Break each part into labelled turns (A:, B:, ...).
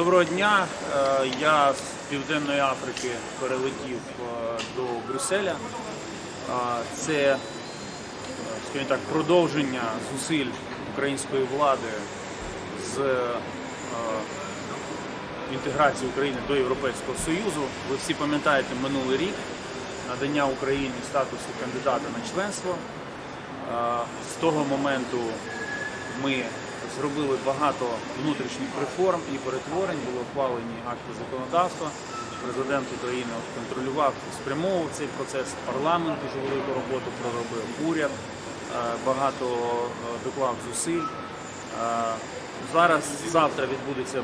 A: Доброго дня. Е, Я з Південної Африки перелетів е, до Брюсселя. Е, Це, так, продовження зусиль української влади з інтеграції України до Європейського Союзу. Ви всі пам'ятаєте минулий рік надання Україні статусу кандидата на членство. З того моменту ми зробили багато внутрішніх реформ і перетворень, були ухвалені акти законодавства. Президент України контролював і спрямовував цей процес. Парламент дуже велику роботу проробив. Уряд е, багато е, доклав зусиль. Е, Зараз завтра відбудеться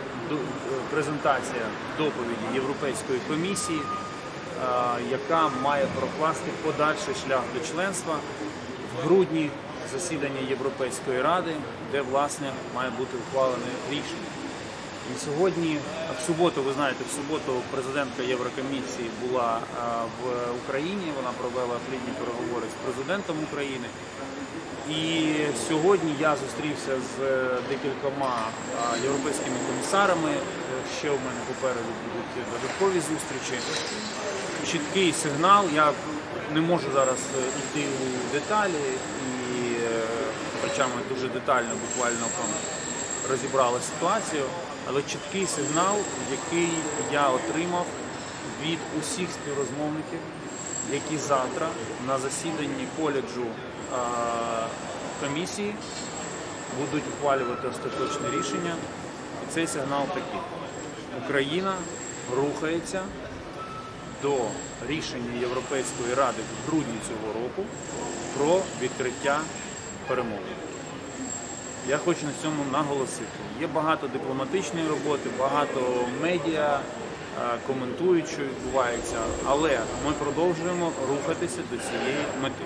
A: презентація доповіді Європейської комісії, яка має прокласти подальший шлях до членства в грудні засідання Європейської ради, де власне має бути ухвалене рішення. І сьогодні, в суботу, ви знаєте, в суботу президентка Єврокомісії була е, в Україні. Вона провела плідні переговори з президентом України. І сьогодні я зустрівся з е, декількома е, європейськими комісарами. Ще в мене попереду будуть додаткові зустрічі. Чіткий сигнал. Я не можу зараз йти у деталі, хоча ми дуже детально буквально розібрали ситуацію, але чіткий сигнал, який я отримав від усіх співрозмовників, які завтра на засіданні коледжу комісії будуть ухвалювати остаточне рішення. І цей сигнал такий. Україна рухається до рішення Європейської ради в грудні цього року про відкриття перемовин. Я хочу на цьому наголосити. Є багато дипломатичної роботи, багато медіа е, коментують, що відбувається, але ми продовжуємо рухатися до цієї мети.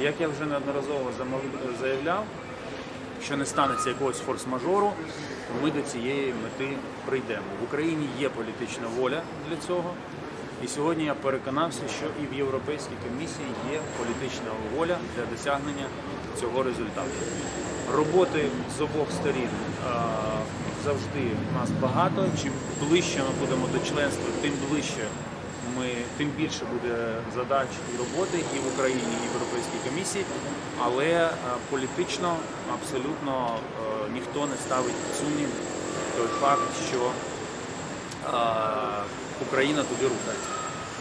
A: І як я вже неодноразово заявляв, якщо не станеться якогось форс-мажору, ми до цієї мети прийдемо. В Україні є політична воля для цього. І сьогодні я переконався, що і в Європейській комісії є політична воля для досягнення цього результату. Роботи з обох сторін завжди в нас багато. Чим ближче ми будемо до членства, тим ближче ми, тим більше буде задач і роботи і в Україні, і в Європейській комісії. Але політично абсолютно ніхто не ставить сумнів той факт, що Україна туди рухається.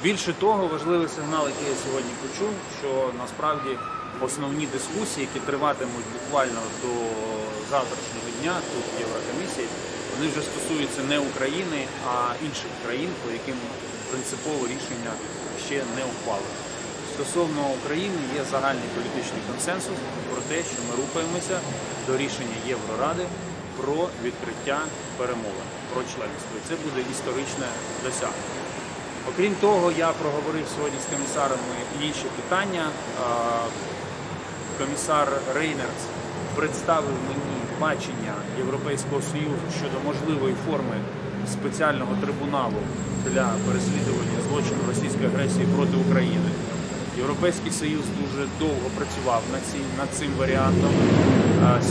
A: Більше того, важливий сигнал, який я сьогодні почув, що насправді основні дискусії, які триватимуть буквально до завтрашнього дня тут в Єврокомісії, вони вже стосуються не України, а інших країн, по яким принципово рішення ще не ухвалено. Стосовно України є загальний політичний консенсус про те, що ми рухаємося до рішення Євроради про відкриття перемовин про членство. Це буде історичне досягнення. Окрім того, я проговорив сьогодні з комісарами інші питання. Комісар Рейнерс представив мені бачення Європейського Союзу щодо можливої форми спеціального трибуналу для переслідування злочину російської агресії проти України. Європейський Союз дуже довго працював над, цим, над цим варіантом.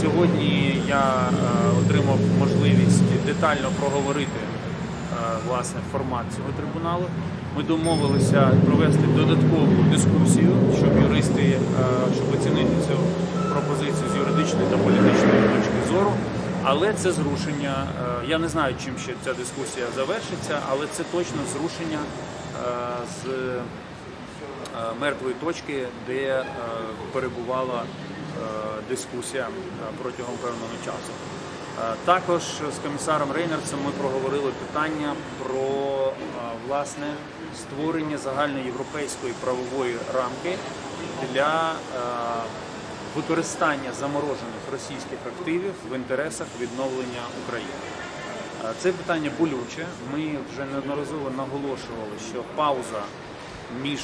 A: Сьогодні я е, отримав можливість детально проговорити е, власне формат цього трибуналу. Ми домовилися провести додаткову дискусію, щоб юристи, е, щоб оцінити цю пропозицію з юридичної та політичної точки зору. Але це зрушення. е, Я не знаю, чим ще ця дискусія завершиться, але це точно зрушення е, з мертвої точки, де перебувала дискусія протягом певного часу. Також з комісаром Рейнерсом ми проговорили питання про власне створення загальноєвропейської правової рамки для е, використання заморожених російських активів в інтересах відновлення України. Е, Це питання болюче. Ми вже неодноразово наголошували, що пауза між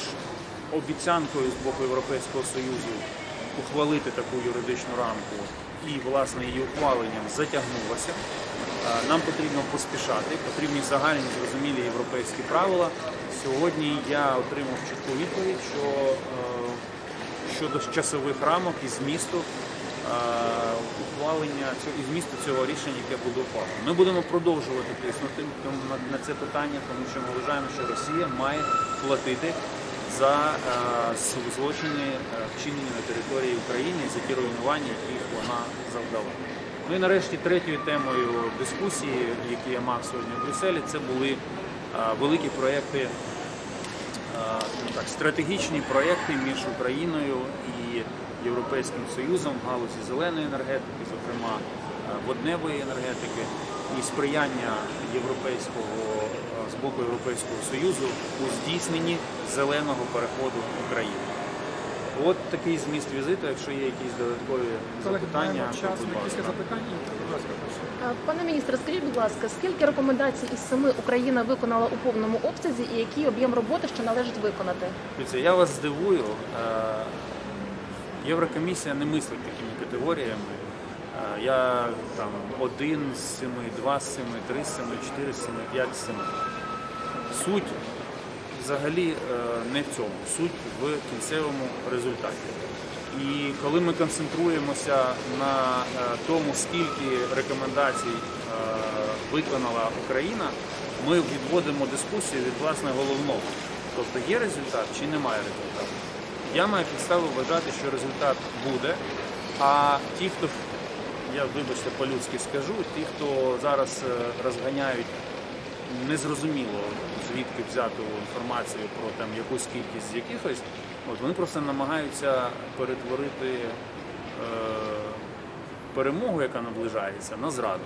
A: обіцянкою з боку Європейського Союзу ухвалити таку юридичну рамку і власне її ухваленням затягнулася. Е, Нам потрібно поспішати, потрібні загальні зрозумілі європейські правила. Сьогодні я отримав чітку відповідь, що е, щодо часових рамок і змісту ухвалення цього і змісту цього рішення, яке буде ухвалено. Ми будемо продовжувати тиснути на це питання, тому що ми вважаємо, що Росія має платити за е, злочини, е, вчинені на території України, за ті руйнування, яких вона завдала. Ну і нарешті третьою темою дискусії, які я мав сьогодні в Брюсселі, це були е, великі проекти ну так, стратегічні проекти між Україною і Європейським Союзом в галузі зеленої енергетики, зокрема водневої енергетики, і сприяння європейського з боку Європейського Союзу у здійсненні зеленого переходу України. От такий зміст візиту. Якщо є якісь додаткові запитання,
B: час.
A: Будь ласка.
C: Е, Пане міністре, скажіть, будь ласка, скільки рекомендацій із семи Україна виконала у повному обсязі і який об'єм роботи ще належить виконати?
A: Я вас здивую. е, Єврокомісія не мислить такими категоріями. Е, Я там один з семи, два з семи, три з семи, чотири з семи, п'ять з семи. Суть взагалі е, не в цьому, суть в кінцевому результаті. І коли ми концентруємося на е, тому, скільки рекомендацій е, виконала Україна, ми відводимо дискусію від власне головного. Тобто є результат чи немає результату. Я маю підставу вважати, що результат буде. А ті, хто я вибачте по-людськи скажу, ті, хто зараз розганяють незрозуміло звідки взяту інформацію про там якусь кількість з якихось, от вони просто намагаються перетворити е, перемогу, яка наближається, на зраду.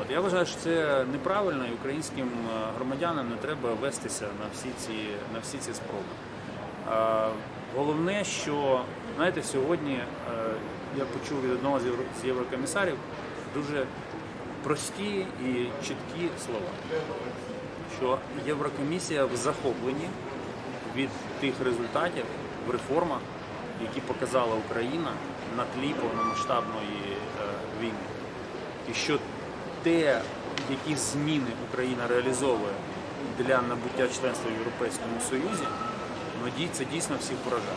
A: От я вважаю, що це неправильно, і українським е, громадянам не треба вестися на всі ці на всі ці спроби. Е, Головне, що знаєте, сьогодні е, я почув від одного з єврокомісарів дуже прості і чіткі слова, що Єврокомісія в захопленні від тих результатів в реформах, які показала Україна на тлі повномасштабної е, війни. І що те, які зміни Україна реалізовує для набуття членства в Європейському Союзі, ну, це дійсно всіх поражає.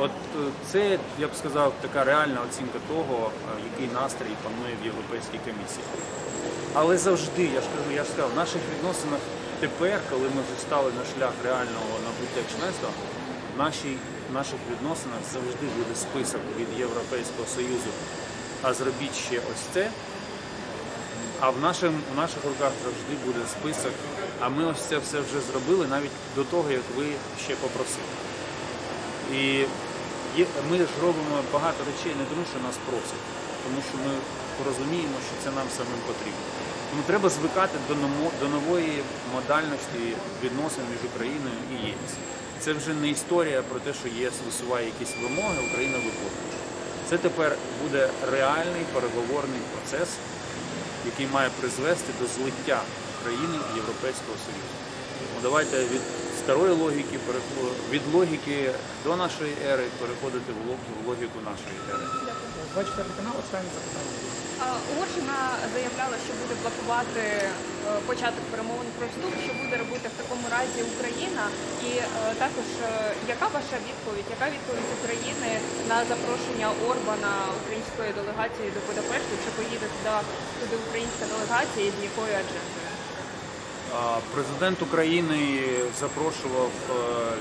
A: От е, це, я б сказав, така реальна оцінка того, е, який настрій панує в Європейській комісії. Але завжди, я ж кажу, я ж сказав, в наших відносинах тепер, коли ми вже стали на шлях реального набуття членства, в нашій, в наших відносинах завжди буде список від Європейського Союзу. А зробіть ще ось це. А в, нашим, в наших руках завжди буде список. А ми ось це все вже зробили навіть до того, як ви ще попросили. І ми ж робимо багато речей не тому, що нас просять, тому що ми розуміємо, що це нам самим потрібно. Тому треба звикати до, нової модальності відносин між Україною і ЄС. Це вже не історія про те, що ЄС висуває якісь вимоги, Україна виконує. Це тепер буде реальний переговорний процес, який має призвести до злиття України в Європейського Союзу. Давайте від старої логіки від логіки до нашої ери переходити в логіку нашої ери.
B: 24 канал, останнє запитання.
D: Угорщина заявляла, що буде блокувати е, початок перемовин про вступ. Що буде робити в такому разі Україна? І е, також е, яка ваша відповідь? Яка відповідь України на запрошення Орбана української делегації до Будапешту? Чи поїде туди, туди українська делегація і з якою аджендою?
A: Президент України запрошував е,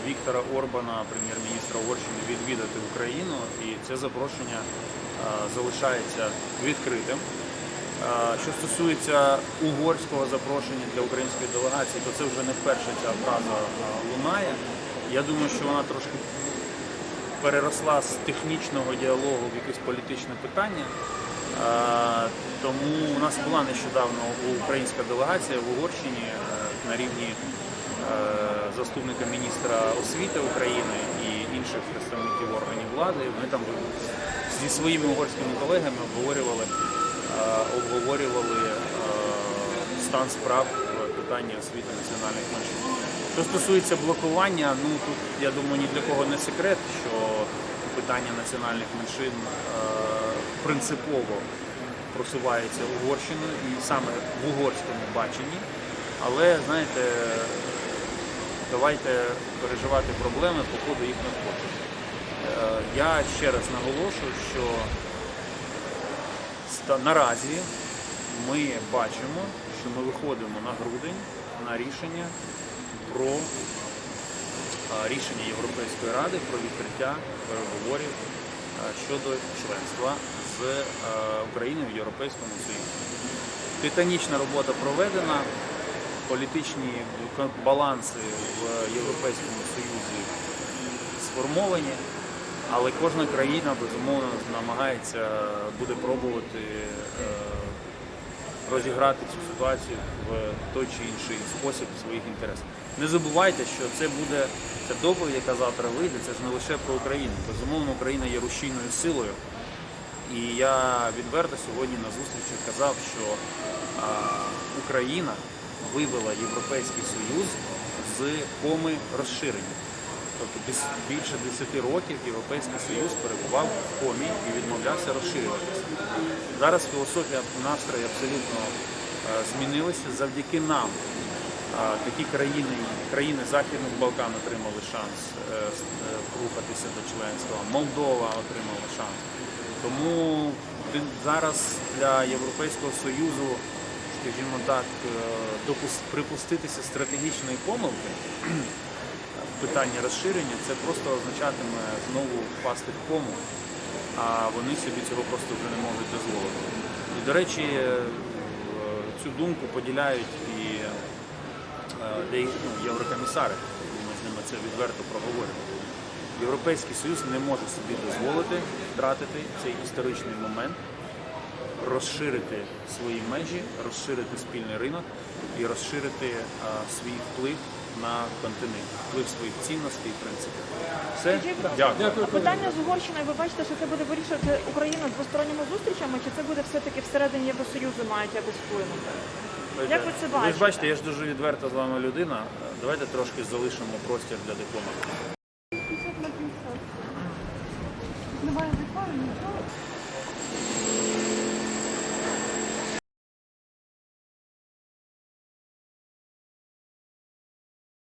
A: Віктора Орбана, прем'єр-міністра Угорщини, відвідати Україну, і це запрошення е, залишається відкритим. Е, Що стосується угорського запрошення для української делегації, то це вже не вперше ця фраза лунає. Я думаю, що вона трошки переросла з технічного діалогу в якесь політичне питання. Е, Тому у нас була нещодавно українська делегація в Угорщині е, на рівні е, заступника міністра освіти України і інших представників органів влади. Вони там зі своїми угорськими колегами обговорювали, обговорювали стан справ в питанні освіти національних меншин. Що стосується блокування, ну тут я думаю ні для кого не секрет, що питання національних меншин принципово просувається Угорщиною і саме в угорському баченні. Але знаєте, давайте переживати проблеми по ходу їх надходження. Е, Я ще раз наголошую, що наразі ми бачимо, що ми виходимо на грудень на рішення про е, рішення Європейської ради про відкриття переговорів е, щодо членства з е, Україною в Європейському Союзі. Титанічна робота проведена, політичні баланси в Європейському Союзі сформовані, але кожна країна безумовно намагається буде пробувати е, розіграти цю ситуацію в той чи інший спосіб своїх інтересах. Не забувайте, що це буде ця доповідь, яка завтра вийде, це ж не лише про Україну. Безумовно, Україна є рушійною силою. І я відверто сьогодні на зустрічі казав, що а, Україна вивела Європейський Союз з коми розширення. Тобто більше 10 років Європейський Союз перебував в комі і відмовлявся розширюватися. Зараз філософія настрої абсолютно е, змінилася завдяки нам. Такі країни, країни Західних Балкан отримали шанс е, е, рухатися до членства. Молдова отримала шанс. Тому зараз для Європейського Союзу, скажімо так, е, припуститися стратегічної помилки в питанні розширення, це просто означатиме знову впасти в кому, а вони собі цього просто вже не можуть дозволити. І, до речі, е, цю думку поділяють і е, деякі ну, єврокомісари, ми з ними це відверто проговоримо. Європейський Союз не може собі дозволити втратити цей історичний момент, розширити свої межі, розширити спільний ринок і розширити а, свій вплив на континент, вплив своїх цінностей і принципів. Все, дякую.
B: Дякую.
E: Питання з Угорщиною. Ви бачите, що це буде вирішувати Україна двосторонніми зустрічами, чи це буде все-таки всередині Євросоюзу мають якось вплинути? Як ви це
A: Ви ж
E: бачите?
A: бачите, я ж дуже відверта з вами людина. Давайте трошки залишимо простір для дипломатії.
F: Thank you.